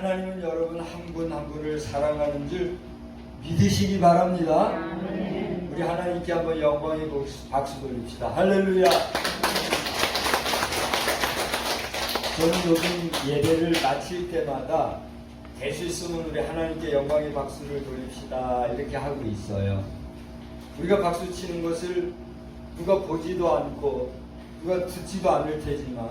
하나님은 여러분 한분한 분을 사랑하는 줄 믿으시기 바랍니다. 우리 하나님께 한번 영광의 박수 돌립시다. 할렐루야. 저는 요즘 예배를 마칠 때마다 될 수 있으면 우리 하나님께 영광의 박수를 돌립시다. 이렇게 하고 있어요. 우리가 박수 치는 것을 누가 보지도 않고 누가 듣지도 않을 테지만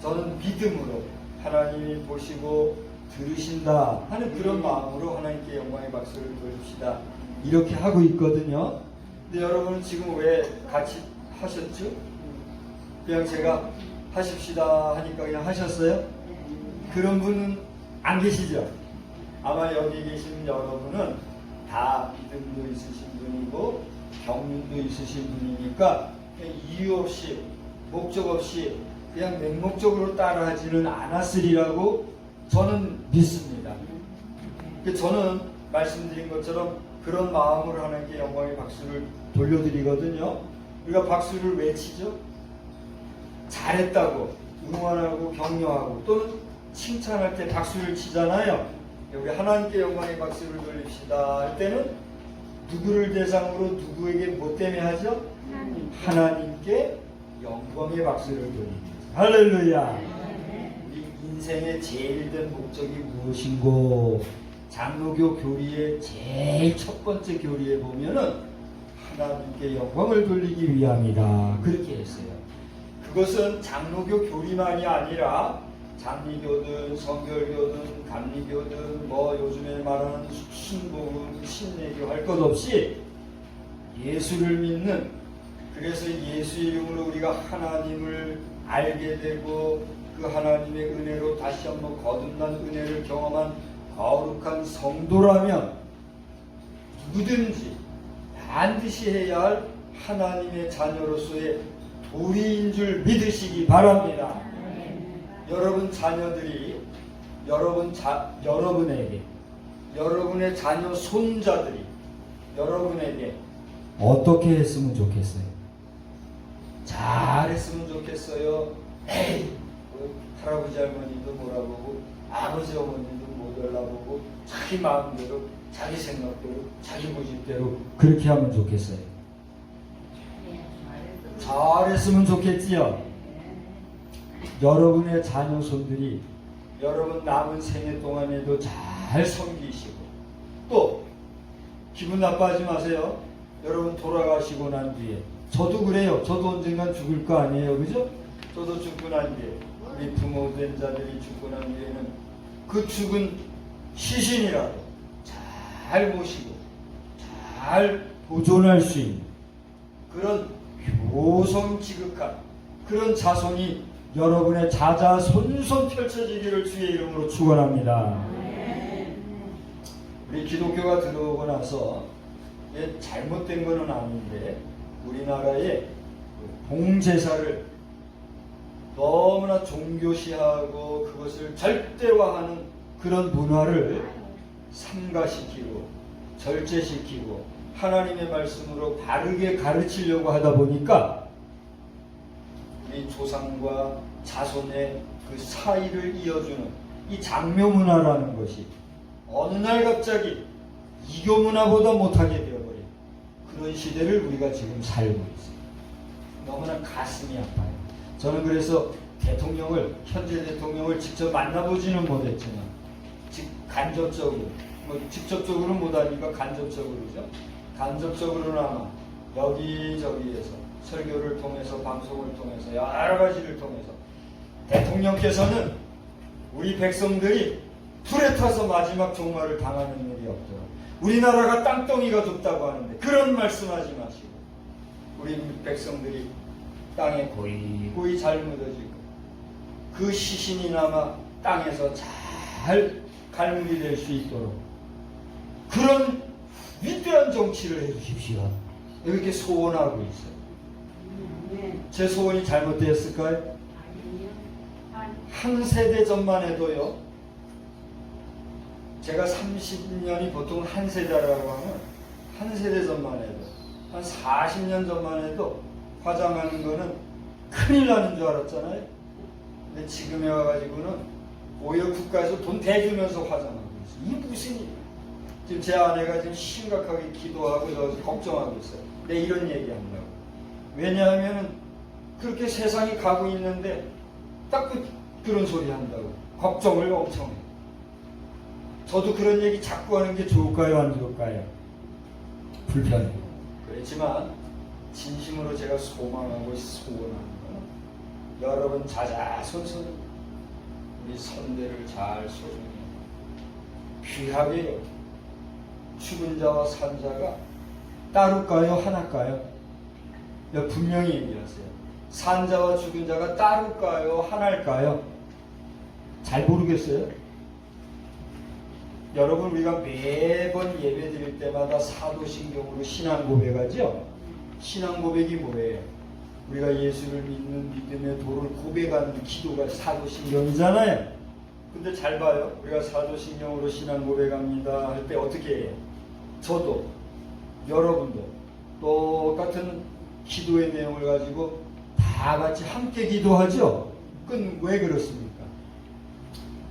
저는 믿음으로 하나님이 보시고 들으신다 하는 그런 마음으로 하나님께 영광의 박수를 돌립시다. 이렇게 하고 있거든요. 근데 여러분은 지금 왜 같이 하셨죠? 그냥 제가 하십시다 하니까 그냥 하셨어요? 그런 분은 안 계시죠? 아마 여기 계신 여러분은 다 믿음도 있으신 분이고 경륜도 있으신 분이니까 이유 없이 목적 없이 그냥 맹목적으로 따라하지는 않았으리라고 저는 믿습니다. 그 저는 말씀드린 것처럼 그런 마음으로 하나님께 영광의 박수를 돌려드리거든요. 우리가 박수를 왜 치죠? 잘했다고 응원하고 격려하고 또는 칭찬할 때 박수를 치잖아요. 우리 하나님께 영광의 박수를 돌립시다 할 때는 누구를 대상으로 누구에게 뭐 때문에 하죠? 하나님께 영광의 박수를 돌립니다. 할렐루야. 인생의 제일 된 목적이 무엇인고 장로교 교리의 제일 첫 번째 교리에 보면은 하나님께 영광을 돌리기 위함이다. 그렇게 했어요. 그것은 장로교 교리만이 아니라 장리교든 성결교든 감리교든 뭐 요즘에 말하는 순복음 신내교 할 것 없이 예수를 믿는 그래서 예수 이름으로 우리가 하나님을 알게 되고 그 하나님의 은혜로 다시 한번 거듭난 은혜를 경험한 거룩한 성도라면 누구든지 반드시 해야 할 하나님의 자녀로서의 도리인 줄 믿으시기 바랍니다. 여러분 자녀들이 여러분 자 여러분에게 여러분의 자녀 손자들이 여러분에게 어떻게 했으면 좋겠어요? 잘했으면 좋겠어요. 에이, 그 할아버지 할머니도 몰아보고 아버지 어머니도 못 올라보고 자기 마음대로 자기 생각대로 자기 고집대로 그렇게 하면 좋겠어요. 잘했으면 좋겠지요. 여러분의 자녀 손들이 여러분 남은 생애 동안에도 잘 섬기시고 또 기분 나빠하지 마세요. 여러분 돌아가시고 난 뒤에 저도 그래요. 저도 언젠간 죽을 거 아니에요. 그죠? 저도 죽고 난 뒤에 우리 부모 된 자들이 죽고 난 뒤에는 그 죽은 시신이라도 잘 모시고 잘 보존할 수 있는 그런 효성지극한 그런 자손이 여러분의 자자손손 펼쳐지기를 주의 이름으로 축원합니다. 우리 기독교가 들어오고 나서 잘못된 것은 아닌데 우리나라의 그 봉제사를 너무나 종교시하고 그것을 절대화하는 그런 문화를 삼가시키고 절제시키고 하나님의 말씀으로 바르게 가르치려고 하다 보니까 우리 조상과 자손의 그 사이를 이어주는 이 장묘 문화라는 것이 어느 날 갑자기 이교 문화보다 못하게 되어버린 그런 시대를 우리가 지금 살고 있어요. 너무나 가슴이 아파요. 저는 그래서 대통령을 현재 대통령을 직접 만나보지는 못했지만 직 간접적으로 뭐 직접적으로는 못하니까 간접적으로죠. 간접적으로나마 여기저기에서 설교를 통해서 방송을 통해서 여러 가지를 통해서 대통령께서는 우리 백성들이 불에 타서 마지막 종말을 당하는 일이 없도록 우리나라가 땅덩이가 좁다고 하는데 그런 말씀하지 마시고 우리 백성들이 땅에 고이 고이 잘 묻어지고 그 시신이나마 땅에서 잘 갈무리 될 수 있도록 그런 위대한 정치를 해주십시오. 이렇게 소원하고 있어요. 제 소원이 잘못되었을까요? 한 세대 전만 해도요. 제가 30년이 보통 한 세대라고 하면 한 세대 전만 해도 한 40년 전만 해도 화장하는 거는 큰일 나는 줄 알았잖아요. 근데 지금에 와가지고는 오히려 국가에서 돈 대주면서 화장하고 있어요. 이게 무슨 일? 지금 제 아내가 지금 심각하게 기도하고 저 걱정하고 있어요. 내 이런 얘기한다고. 왜냐하면 그렇게 세상이 가고 있는데 딱 그, 그런 소리 한다고. 걱정을 엄청 해. 저도 그런 얘기 자꾸 하는 게 좋을까요? 안 좋을까요? 불편해요. 그렇지만 진심으로 제가 소망하고 건 여러분 자자손손 우리 선대를 잘 소중히 귀하게 여기고 죽은 자와 산 자가 따를까요? 하나일까요? 여기 분명히 얘기하세요. 산 자와 죽은 자가 따를까요? 하나일까요? 잘 모르겠어요. 여러분 우리가 매번 예배 드릴 때마다 사도신경으로 신앙 고백하죠? 신앙 고백이 뭐예요? 우리가 예수를 믿는 믿음의 도를 고백하는 기도가 사도신경이잖아요. 근데 잘 봐요. 우리가 사도신경으로 신앙 고백합니다 할 때 어떻게 해요? 저도 여러분도 똑같은 기도의 내용을 가지고 다 같이 함께 기도하죠. 그건 왜 그렇습니까?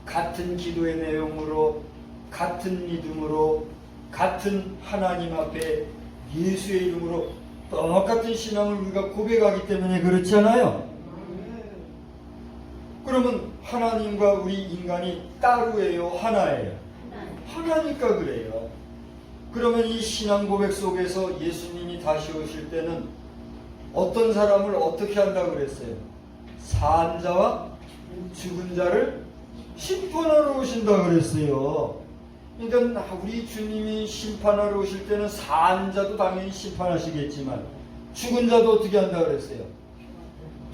같은 기도의 내용으로 같은 믿음으로 같은 하나님 앞에 예수의 이름으로 똑같은 신앙을 우리가 고백하기 때문에 그렇잖아요. 그러면 하나님과 우리 인간이 따로예요, 하나예요. 하나니까 그래요. 그러면 이 신앙 고백 속에서 예수님이 다시 오실 때는 어떤 사람을 어떻게 한다고 그랬어요? 산 자와 죽은 자를 심판하러 오신다 그랬어요. 그러니까 우리 주님이 심판하러 오실 때는 산 자도 당연히 심판하시겠지만 죽은 자도 어떻게 한다 그랬어요?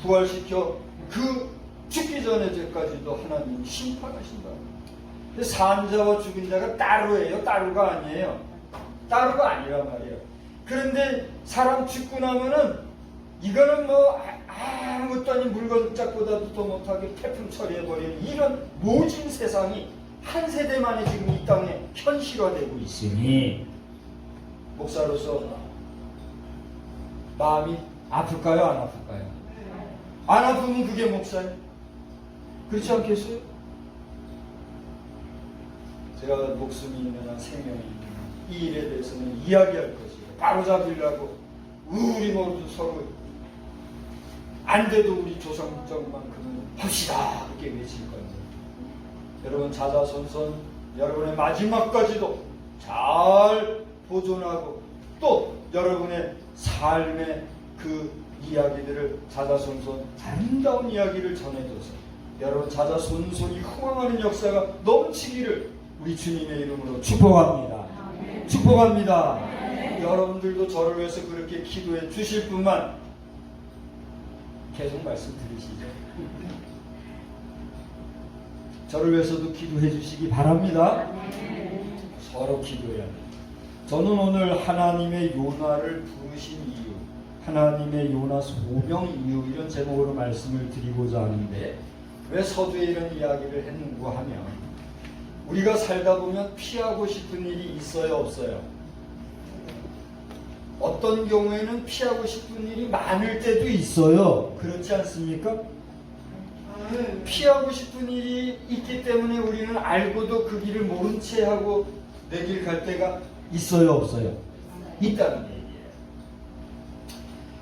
부활시켜 그 죽기 전에까지도 하나님이 심판하신다. 근데 산 자와 죽은 자가 따로예요. 따로가 아니에요. 따로가 아니란 말이에요. 그런데 사람 죽고 나면은 이거는 뭐 아- 아무것도 아닌 물건짝보다도 더 못하게 태풍 처리해버리는 이런 모진 세상이 한 세대만에 지금 이 땅에 현실화되고 있으니 목사로서 마음이 아플까요? 안 아플까요? 안 아프면 그게 목사예요. 그렇지 않겠어요? 제가 목숨이 있는 한 생명이 있는 한이 일에 대해서는 이야기할 것이에요. 바로 잡으려고 우리 모두 서로 안 돼도 우리 조상적만큼은 합시다 이렇게 외칠 거예요. 여러분 자자손손 여러분의 마지막까지도 잘 보존하고 또 여러분의 삶의 그 이야기들을 자자손손 아름다운 이야기를 전해줘서 여러분 자자손손이 흥황하는 역사가 넘치기를 우리 주님의 이름으로 축복합니다. 축복합니다. 여러분들도 저를 위해서 그렇게 기도해 주실 뿐만 계속 말씀 들으시죠. 저를 위해서도 기도해 주시기 바랍니다. 서로 기도해야 합니다. 저는 오늘 하나님의 요나를 부르신 이유, 하나님의 요나 소명 이유 이런 제목으로 말씀을 드리고자 하는데 왜 서두에 이런 이야기를 했는고 하면 우리가 살다 보면 피하고 싶은 일이 있어요, 없어요? 어떤 경우에는 피하고 싶은 일이 많을 때도 있어요. 그렇지 않습니까? 피하고 싶은 일이 있기 때문에 우리는 알고도 그 길을 모른 채 하고 내 길 갈 때가 있어요, 없어요? 있다는 얘기예요.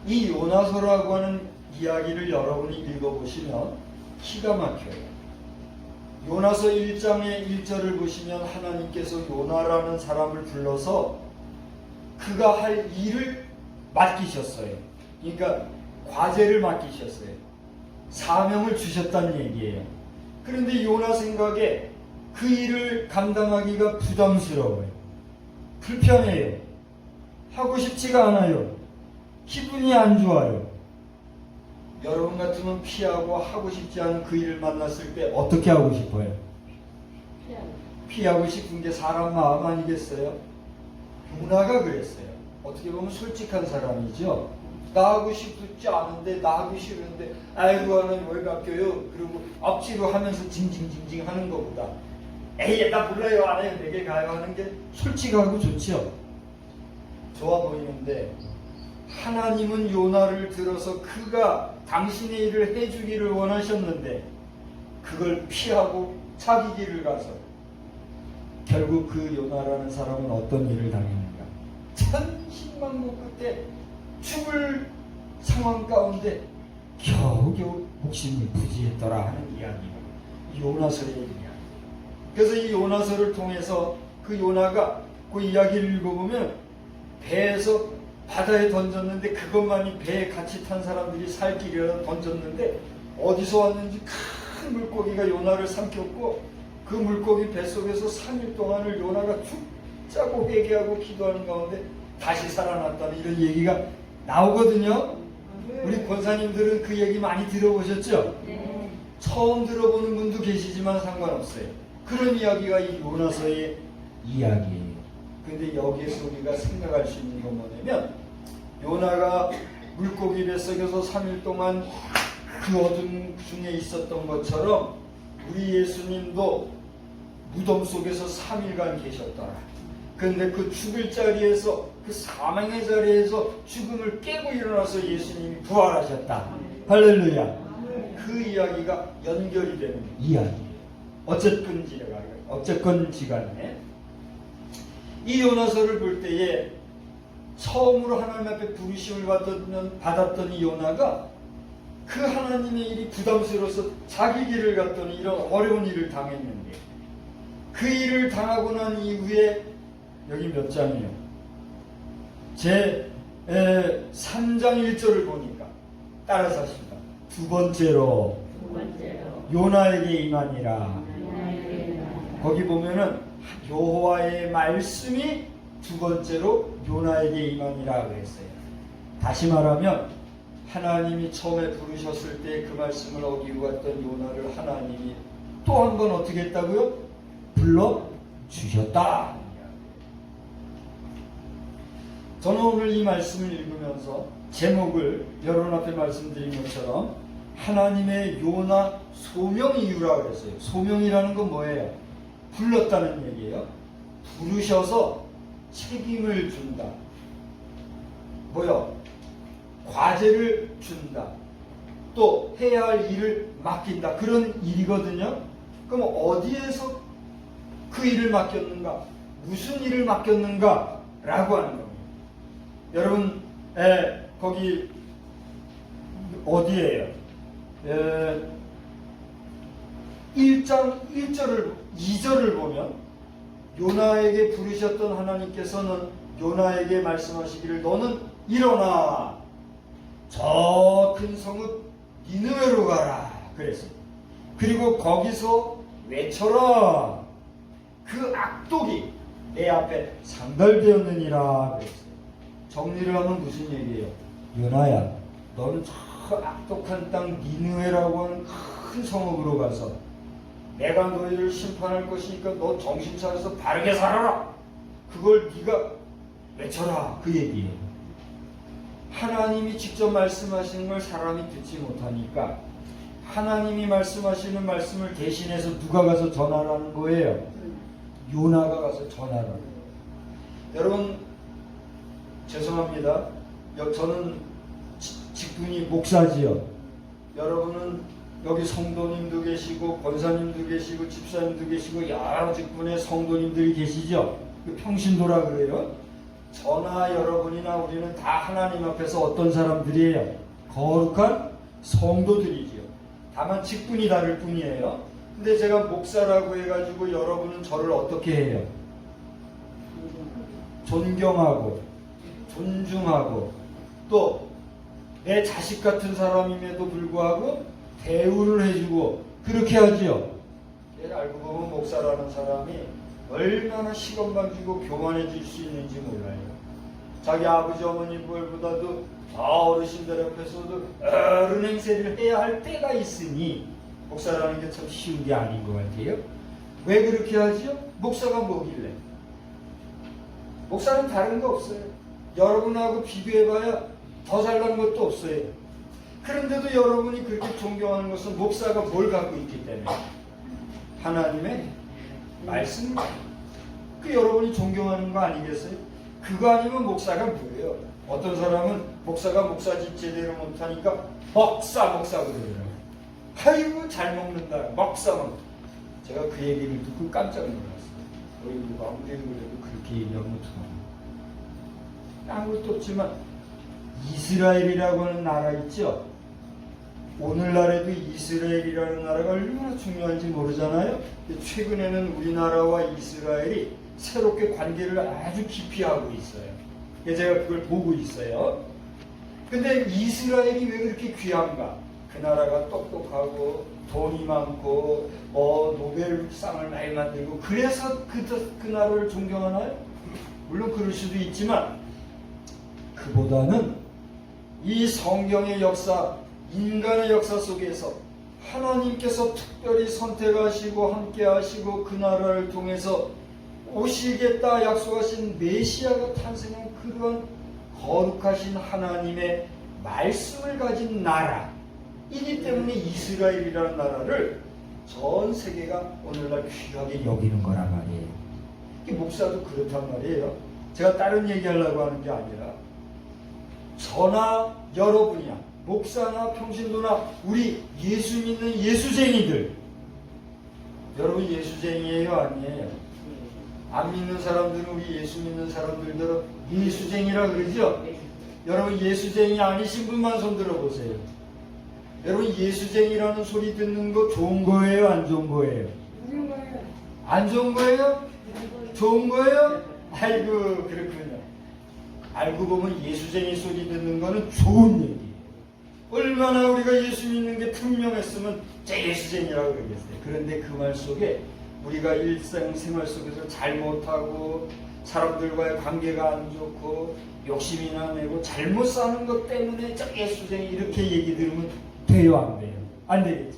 이 요나서라고 하는 이야기를 여러분이 읽어보시면 기가 막혀요. 요나서 1장의 1절을 보시면 하나님께서 요나라는 사람을 불러서 그가 할 일을 맡기셨어요. 그러니까 과제를 맡기셨어요. 사명을 주셨다는 얘기예요. 그런데 요나 생각에 그 일을 감당하기가 부담스러워요. 불편해요. 하고 싶지가 않아요. 기분이 안 좋아요. 여러분 같으면 피하고 하고 싶지 않은 그 일을 만났을 때 어떻게 하고 싶어요? 피하고 싶은 게 사람 마음 아니겠어요? 요나가 그랬어요. 어떻게 보면 솔직한 사람이죠. 나 하고 싶지 않은데 나 하고 싫은데 아이고 하나님 왜 바뀌어요? 그리고 억지로 하면서 징징징징 하는 것보다 에이 나 몰라요 안 해요 내게 가요 하는 게 솔직하고 좋죠. 좋아 보이는데 하나님은 요나를 들어서 그가 당신의 일을 해주기를 원하셨는데 그걸 피하고 자기 길을 가서 결국 그 요나라는 사람은 어떤 일을 당했는가? 천신만고 끝에 죽을 상황 가운데 겨우겨우 목숨이 부지했더라 하는 이야기가 요나서의 이야기. 그래서 이 요나서를 통해서 그 요나가 그 이야기를 읽어보면 배에서 바다에 던졌는데 그것만이 배에 같이 탄 사람들이 살 길이라 던졌는데 어디서 왔는지 큰 물고기가 요나를 삼켰고 그 물고기 뱃속에서 3일 동안을 요나가 죽자고 회개하고 기도하는 가운데 다시 살아났다는 이런 얘기가 나오거든요. 우리 권사님들은 그 얘기 많이 들어보셨죠? 네. 처음 들어보는 분도 계시지만 상관없어요. 그런 이야기가 이 요나서의 이야기예요. 근데 여기에서 우리가 생각할 수 있는 건 뭐냐면 요나가 물고기 뱃속에서 3일 동안 그 어둠 중에 있었던 것처럼 우리 예수님도 무덤 속에서 3일간 계셨더라. 근데 그 죽을 자리에서 그 사망의 자리에서 죽음을 깨고 일어나서 예수님이 부활하셨다. 할렐루야. 그 이야기가 연결이 되는 이야기예요. 어쨌건 지가 어쨌건 지간에 이 요나서를 볼 때에 처음으로 하나님 앞에 부르심을 받았던, 받았던 이 요나가 그 하나님의 일이 부담스러워서 자기 길을 갔더니 이런 어려운 일을 당했는데 그 일을 당하고 난 이후에 여기 몇 장이요? 제 에, 3장 1절을 보니까 따라서 하십니다. 두 번째로 두 번째로 요나에게 임하니라. 거기 보면은 여호와의 말씀이 두 번째로 요나에게 임하니라 그랬어요. 다시 말하면 하나님이 처음에 부르셨을 때 그 말씀을 어기고 갔던 요나를 하나님이 또 한 번 어떻게 했다고요? 불러 주셨다. 저는 오늘 이 말씀을 읽으면서 제목을 여러분 앞에 말씀드린 것처럼 하나님의 요나 소명 이유라 그랬어요. 소명이라는 건 뭐예요? 불렀다는 얘기예요. 부르셔서 책임을 준다. 뭐요? 과제를 준다. 또 해야 할 일을 맡긴다. 그런 일이거든요. 그럼 어디에서 그 일을 맡겼는가? 무슨 일을 맡겼는가? 라고 하는 겁니다. 여러분, 에, 거기 어디에요? 에, 1장 1절을 2절을 보면 요나에게 부르셨던 하나님께서는 요나에게 말씀하시기를 너는 일어나 저 큰 성읍 니느웨로 가라 그랬어요. 그리고 거기서 외쳐라 그 악독이 내 앞에 상달되었느니라 그랬어요. 정리를 하면 무슨 얘기예요? 요나야 너는 저 악독한 땅 니느웨라고 하는 큰 성읍으로 가서 내가 너희를 심판할 것이니까 너 정신 차려서 바르게 살아라. 그걸 네가 외쳐라. 그 얘기예요. 하나님이 직접 말씀하시는 걸 사람이 듣지 못하니까 하나님이 말씀하시는 말씀을 대신해서 누가 가서 전하라는 거예요. 요나가 가서 전하라는 거예요. 여러분 죄송합니다. 여- 저는 지- 직분이 목사지요. 여러분은 여기 성도님도 계시고 권사님도 계시고 집사님도 계시고 여러 직분의 성도님들이 계시죠. 그 평신도라 그래요. 저나 여러분이나 우리는 다 하나님 앞에서 어떤 사람들이에요? 거룩한 성도들이지요. 다만 직분이 다를 뿐이에요. 근데 제가 목사라고 해가지고 여러분은 저를 어떻게 해요? 존경하고 존중하고 또 내 자식 같은 사람임에도 불구하고 대우를 해주고 그렇게 하지요. 알고 보면 목사라는 사람이 얼마나 시건방지고 교만해질 수 있는지 몰라요. 자기 아버지 어머니들보다도 더 어르신들 앞에서도 어른 행세를 해야 할 때가 있으니 목사라는 게 참 쉬운 게 아닌 것 같아요. 왜 그렇게 하지요? 목사가 뭐길래? 목사는 다른 거 없어요. 여러분하고 비교해봐야 더 잘난 것도 없어요. 그런데도 여러분이 그렇게 존경하는 것은 목사가 뭘 갖고 있기 때문에 하나님의 말씀. 그 여러분이 존경하는 거 아니겠어요? 그거 아니면 목사가 뭐예요? 어떤 사람은 목사가 목사집 제대로 못하니까 먹사 먹사 그러더라고요. 아이고 잘 먹는다. 먹사 먹. 제가 그 얘기를 듣고 깜짝 놀랐어요. 우리 누가 아무리 그래도 그렇게 얘기하면 어떡하나. 아무것도 없지만 이스라엘이라고 하는 나라 있죠? 오늘날에도 이스라엘이라는 나라가 얼마나 중요한지 모르잖아요. 최근에는 우리나라와 이스라엘이 새롭게 관계를 아주 깊이 하고 있어요. 제가 그걸 보고 있어요. 근데 이스라엘이 왜 그렇게 귀한가? 그 나라가 똑똑하고 돈이 많고 뭐 노벨상을 많이 만들고 그래서 그, 그 나라를 존경하나요? 물론 그럴 수도 있지만 그보다는 이 성경의 역사, 인간의 역사 속에서 하나님께서 특별히 선택하시고 함께하시고 그 나라를 통해서 오시겠다 약속하신 메시아가 탄생한 그런 거룩하신 하나님의 말씀을 가진 나라이기 때문에 이스라엘이라는 나라를 전 세계가 오늘날 귀하게 여기는 거란 말이에요. 이 목사도 그렇단 말이에요. 제가 다른 얘기하려고 하는 게 아니라 저나 여러분이야 목사나 평신도나 우리 예수 믿는 예수쟁이들 여러분 예수쟁이에요 아니에요? 안 믿는 사람들은 우리 예수 믿는 사람들대로 예수쟁이라 그러죠? 여러분 예수쟁이 아니신 분만 손 들어 보세요. 여러분 예수쟁이라는 소리 듣는 거 좋은 거예요? 안 좋은 거예요? 안 좋은 거예요? 좋은 거예요? 아이고 그렇군요. 알고 보면 예수쟁이 소리 듣는 거는 좋은 얘기예요. 얼마나 우리가 예수 믿는 게 분명했으면 제 예수쟁이라고 그러겠어요. 그런데 그 말 속에 우리가 일상생활 속에서 잘못하고 사람들과의 관계가 안 좋고 욕심이나 내고 잘못 사는 것 때문에 저 예수쟁이 이렇게 얘기 들으면 돼요 안 돼요? 안 되겠죠.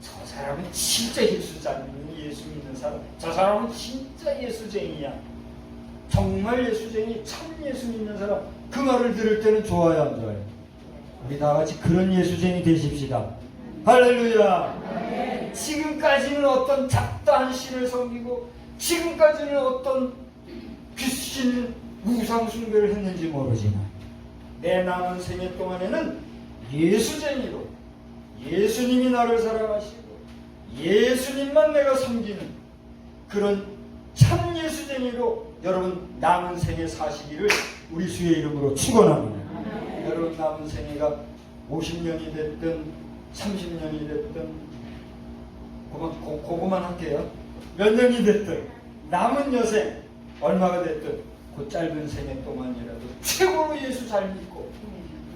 저 사람은 진짜 예수 잘 믿는 예수 믿는 사람. 저 사람은 진짜 예수쟁이야. 정말 예수쟁이 참 예수 믿는 사람. 그 말을 들을 때는 좋아요 안 좋아요? 우리 다 같이 그런 예수쟁이 되십시다. 할렐루야. 지금까지는 어떤 잡다한 신을 섬기고 지금까지는 어떤 귀신 우상 숭배를 했는지 모르지만 내 남은 생애 동안에는 예수쟁이로 예수님이 나를 사랑하시고 예수님만 내가 섬기는 그런 참 예수쟁이로 여러분 남은 생애 사시기를 우리 주의 이름으로 축원합니다. 여러분 남은 생애가 50년이 됐든 30년이 됐든 그만, 고, 그거만 할게요. 몇 년이 됐든 남은 여생 얼마가 됐든 그 짧은 생애 동안이라도 최고로 예수 잘 믿고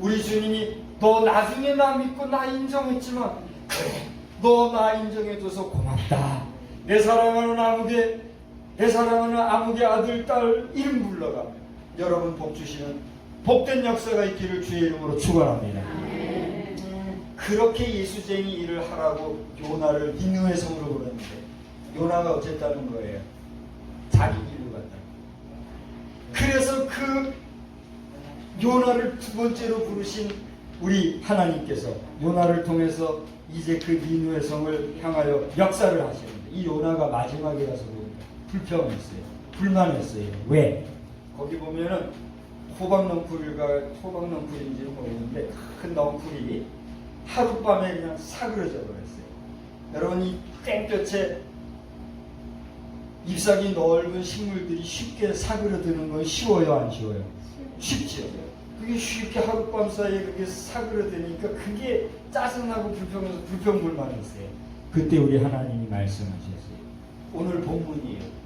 우리 주님이 너 나중에 나 믿고 나 인정했지만 그래 너 나 인정해줘서 고맙다. 내 사랑하는 아무개 내 사랑하는 아무개 아들 딸 이름 불러가 여러분 복 주시는 복된 역사가 있기를 주의 이름으로 축원합니다. 그렇게 예수쟁이 일을 하라고 요나를 니누의 성으로 보냈는데 요나가 어쨌다는 거예요. 자기 길로 갔다. 그래서 그 요나를 두 번째로 부르신 우리 하나님께서 요나를 통해서 이제 그 니누의 성을 향하여 역사를 하시는데 이 요나가 마지막이라서 불평했어요. 불만했어요. 왜? 거기 보면은 호박넝쿨과 호박넝쿨인지는 모르는데 큰 넝쿨이 하룻밤에 그냥 사그러져 버렸어요. 여러분 이 땡볕에 잎사귀 넓은 식물들이 쉽게 사그러드는 건 쉬워요, 안 쉬워요? 쉽지요. 그게 쉽게 하룻밤 사이에 그게 사그러드니까 그게 짜증나고 불평해서 불평불만했어요. 그때 우리 하나님이 말씀하셨어요. 오늘 본문이에요.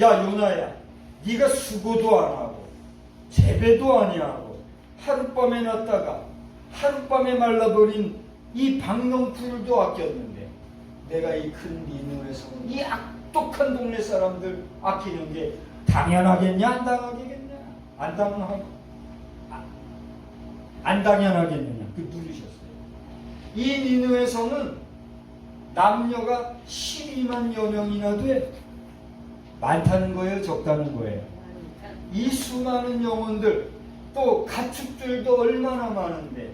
야 요나야, 네가 수고도 안 하고 재배도 아니하고 하룻밤에 났다가 하룻밤에 말라버린 이 박농풀도 아꼈는데 내가 이큰 성을 이 악독한 동네 사람들 아끼는 게 당연하겠냐 안 당하겠냐? 안 당하고. 아, 안 당연하겠느냐? 그 누르셨어요. 이 성은 남녀가 12만여 명이나 돼 많다는 거예요 적다는 거예요 이 수많은 영혼들 또 가축들도 얼마나 많은데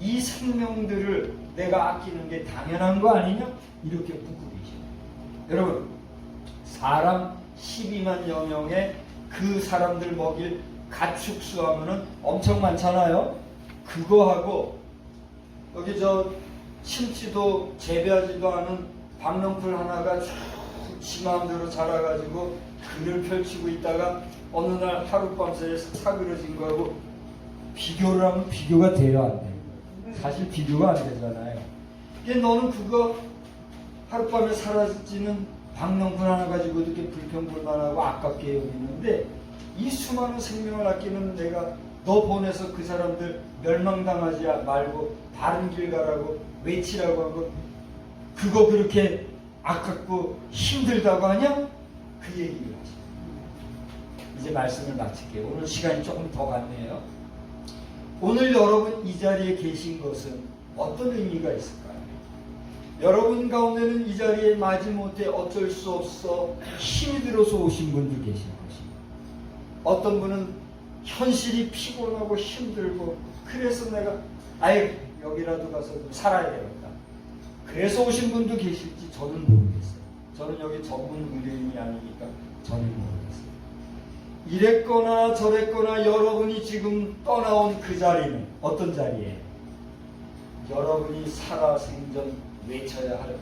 이 생명들을 내가 아끼는 게 당연한 거 아니냐? 이렇게 묻고 계십니다. 여러분 사람 12만여 명의 그 사람들 먹일 가축 수하면은 엄청 많잖아요. 그거하고 여기 저 심지도 재배하지도 않은 박농풀 하나가 쭉 지 마음대로 자라가지고 글을 펼치고 있다가 어느 날 하룻밤새 사그러진 거하고 비교를 하면 비교가 돼요 안 돼요? 사실 비교가 안 되잖아요. 이게 너는 그거 하룻밤에 사라지는 박농kun 하나 가지고 이렇게 불평불만하고 아깝게 여기는데 이 수많은 생명을 아끼는 내가 너 보내서 그 사람들 멸망당하지 말고 바른 길 가라고 외치라고 하고 그거 그렇게 아깝고 힘들다고 하냐? 그 얘기를 하죠. 이제 말씀을 마칠게요. 오늘 시간이 조금 더 갔네요. 오늘 여러분 이 자리에 계신 것은 어떤 의미가 있을까요? 여러분 가운데는 이 자리에 마지못해 어쩔 수 없어 힘이 들어서 오신 분도 계실 것입니다. 어떤 분은 현실이 피곤하고 힘들고 그래서 내가 아예 여기라도 가서 좀 살아야 되겠다. 그래서 오신 분도 계실지 저는 모르겠어요. 저는 여기 전문 의뢰인이 아니니까 저는 모르겠어요. 이랬거나 저랬거나 여러분이 지금 떠나온 그 자리는 어떤 자리에 여러분이 살아생전 외쳐야 할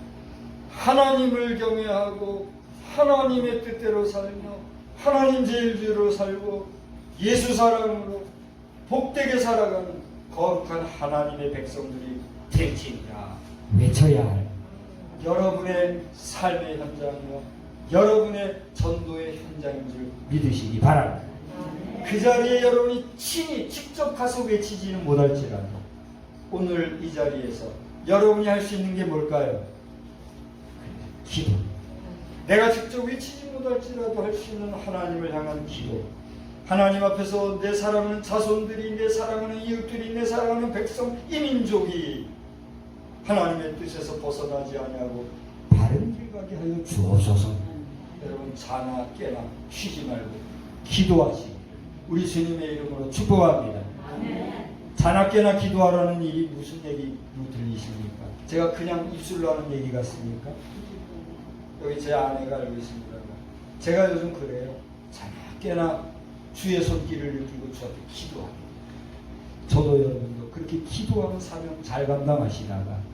하나님을 경외하고 하나님의 뜻대로 살며 하나님 제일주로 살고 예수 사랑으로 복되게 살아가는 거룩한 하나님의 백성들이 될지니라 외쳐야 할 여러분의 삶의 현장이요 여러분의 전도의 현장인 줄 믿으시기 바랍니다. 그 자리에 여러분이 친히 직접 가서 외치지는 못할지라도 오늘 이 자리에서 여러분이 할 수 있는 게 뭘까요? 기도. 내가 직접 외치지 못할지라도 할 수 있는 하나님을 향한 기도. 하나님 앞에서 내 사랑하는 자손들이, 내 사랑하는 이웃들이, 내 사랑하는 백성, 이 민족이 하나님의 뜻에서 벗어나지 아니하고 바른 길 가게 하여 주옵소서. 여러분 자나 깨나 쉬지 말고 기도하시. 우리 주님의 이름으로 축복합니다. 자나 깨나 기도하라는 일이 무슨 얘기로 들리십니까? 제가 그냥 입술로 하는 얘기 같습니까? 여기 제 아내가 알고 있습니다. 제가 요즘 그래요. 자나 깨나 주의 손길을 느끼고 주 앞에 기도합니다. 저도 여러분도 그렇게 기도하는 사명 잘 감당하시다가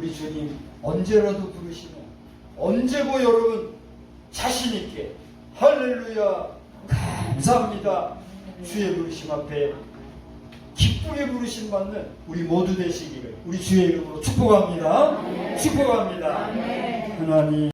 우리 주님 언제라도 부르시면 언제고 여러분 자신 있게 할렐루야 감사합니다. 주의 부르심 앞에 기쁘게 부르심 받는 우리 모두 되시기를 우리 주의 이름으로 축복합니다. 축복합니다. 하나님